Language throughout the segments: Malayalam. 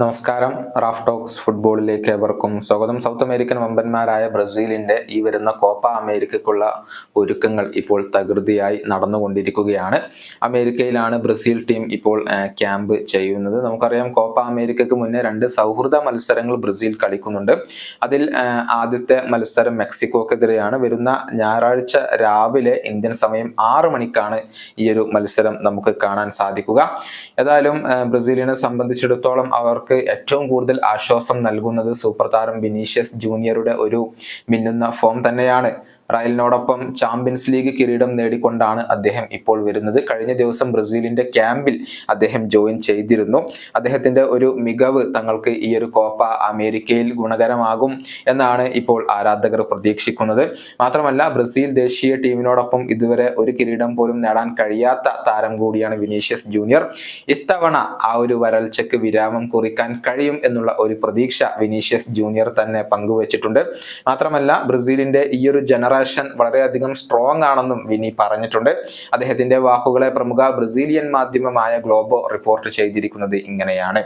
നമസ്കാരം. റാഫ് ടോക്സ് ഫുട്ബോളിലേക്ക് ഏവർക്കും സ്വാഗതം. സൗത്ത് അമേരിക്കൻ വമ്പന്മാരായ ബ്രസീലിന്റെ ഈ വരുന്ന കോപ്പ അമേരിക്കയ്ക്കുള്ള ഒരുക്കങ്ങൾ ഇപ്പോൾ തകൃതിയായി നടന്നുകൊണ്ടിരിക്കുകയാണ്. അമേരിക്കയിലാണ് ബ്രസീൽ ടീം ഇപ്പോൾ ക്യാമ്പ് ചെയ്യുന്നത്. നമുക്കറിയാം കോപ്പ അമേരിക്കയ്ക്ക് മുന്നേ രണ്ട് സൗഹൃദ മത്സരങ്ങൾ ബ്രസീൽ കളിക്കുന്നുണ്ട്. അതിൽ ആദ്യത്തെ മത്സരം മെക്സിക്കോക്കെതിരെയാണ്. വരുന്ന ഞായറാഴ്ച രാവിലെ ഇന്ത്യൻ സമയം ആറ് മണിക്കാണ് ഈ ഒരു മത്സരം നമുക്ക് കാണാൻ സാധിക്കുക. ഏതായാലും ബ്രസീലിനെ സംബന്ധിച്ചിടത്തോളം അവർക്ക് ഏറ്റവും കൂടുതൽ ആശ്വാസം നൽകുന്നത് സൂപ്പർ താരം വിനീഷ്യസ് ജൂനിയറുടെ ഒരു മിന്നുന്ന ഫോം തന്നെയാണ്. റയലിനോടൊപ്പം ചാമ്പ്യൻസ് ലീഗ് കിരീടം നേടിക്കൊണ്ടാണ് അദ്ദേഹം ഇപ്പോൾ വരുന്നത്. കഴിഞ്ഞ ദിവസം ബ്രസീലിന്റെ ക്യാമ്പിൽ അദ്ദേഹം ജോയിൻ ചെയ്തിരുന്നു. അദ്ദേഹത്തിന്റെ ഒരു മികവ് തങ്ങൾക്ക് ഈ ഒരു കോപ്പ അമേരിക്കയിൽ ഗുണകരമാകും എന്നാണ് ഇപ്പോൾ ആരാധകർ പ്രതീക്ഷിക്കുന്നത്. മാത്രമല്ല ബ്രസീൽ ദേശീയ ടീമിനോടൊപ്പം ഇതുവരെ ഒരു കിരീടം പോലും നേടാൻ കഴിയാത്ത താരം കൂടിയാണ് വിനീഷ്യസ് ജൂനിയർ. ഇത്തവണ ആ ഒരു വരൾച്ചയ്ക്ക് വിരാമം കുറിക്കാൻ കഴിയും എന്നുള്ള ഒരു പ്രതീക്ഷ വിനീഷ്യസ് ജൂനിയർ തന്നെ പങ്കുവച്ചിട്ടുണ്ട്. മാത്രമല്ല ബ്രസീലിന്റെ ഈ ഒരു ജനറേഷൻ വളരെയധികം സ്ട്രോങ് ആണെന്നും വിനി പറഞ്ഞിട്ടുണ്ട്. അദ്ദേഹത്തിന്റെ വാക്കുകളെ പ്രമുഖ ബ്രസീലിയൻ മാധ്യമമായ ഗ്ലോബോ റിപ്പോർട്ട് ചെയ്തിരിക്കുന്നത് ഇങ്ങനെയാണ്.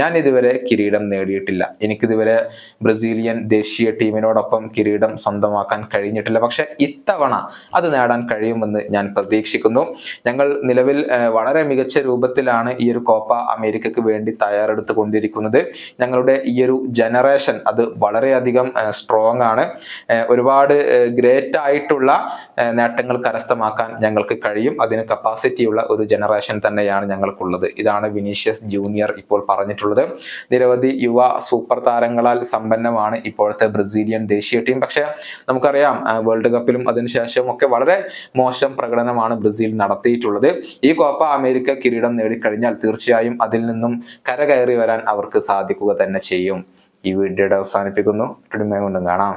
ഞാൻ ഇതുവരെ കിരീടം നേടിയിട്ടില്ല. എനിക്കിതുവരെ ബ്രസീലിയൻ ദേശീയ ടീമിനോടൊപ്പം കിരീടം സ്വന്തമാക്കാൻ കഴിഞ്ഞിട്ടില്ല. പക്ഷെ ഇത്തവണ അത് നേടാൻ കഴിയുമെന്ന് ഞാൻ പ്രതീക്ഷിക്കുന്നു. ഞങ്ങൾ നിലവിൽ വളരെ മികച്ച രൂപത്തിലാണ് ഈ ഒരു കോപ്പ അമേരിക്കക്ക് വേണ്ടി തയ്യാറെടുത്ത് കൊണ്ടിരിക്കുന്നത് ഞങ്ങളുടെ ഈ ഒരു ജനറേഷൻ അത് വളരെയധികം സ്ട്രോങ് ആണ്. ഒരുപാട് ഒരുപാട് ഗ്രേറ്റ് ആയിട്ടുള്ള നേട്ടങ്ങൾ കരസ്ഥമാക്കാൻ ഞങ്ങൾക്ക് കഴിയും. അതിന് കപ്പാസിറ്റിയുള്ള ഒരു ജനറേഷൻ തന്നെയാണ് ഞങ്ങൾക്കുള്ളത്. ഇതാണ് വിനീഷ്യസ് ജൂനിയർ ഇപ്പോൾ പറഞ്ഞിട്ടുള്ളത്. നിരവധി യുവ സൂപ്പർ താരങ്ങളാൽ സമ്പന്നമാണ് ഇപ്പോഴത്തെ ബ്രസീലിയൻ ദേശീയ ടീം പക്ഷെ നമുക്കറിയാം വേൾഡ് കപ്പിലും അതിനുശേഷവും ഒക്കെ വളരെ മോശം പ്രകടനമാണ് ബ്രസീൽ നടത്തിയിട്ടുള്ളത്. ഈ കോപ്പ അമേരിക്ക കിരീടം നേടിക്കഴിഞ്ഞാൽ തീർച്ചയായും അതിൽ നിന്നും കരകയറി വരാൻ അവർക്ക് സാധിക്കുക തന്നെ ചെയ്യും. ഈ വീഡിയോയുടെ അവസാനിപ്പിക്കുന്നു. കൊണ്ടും കാണാം.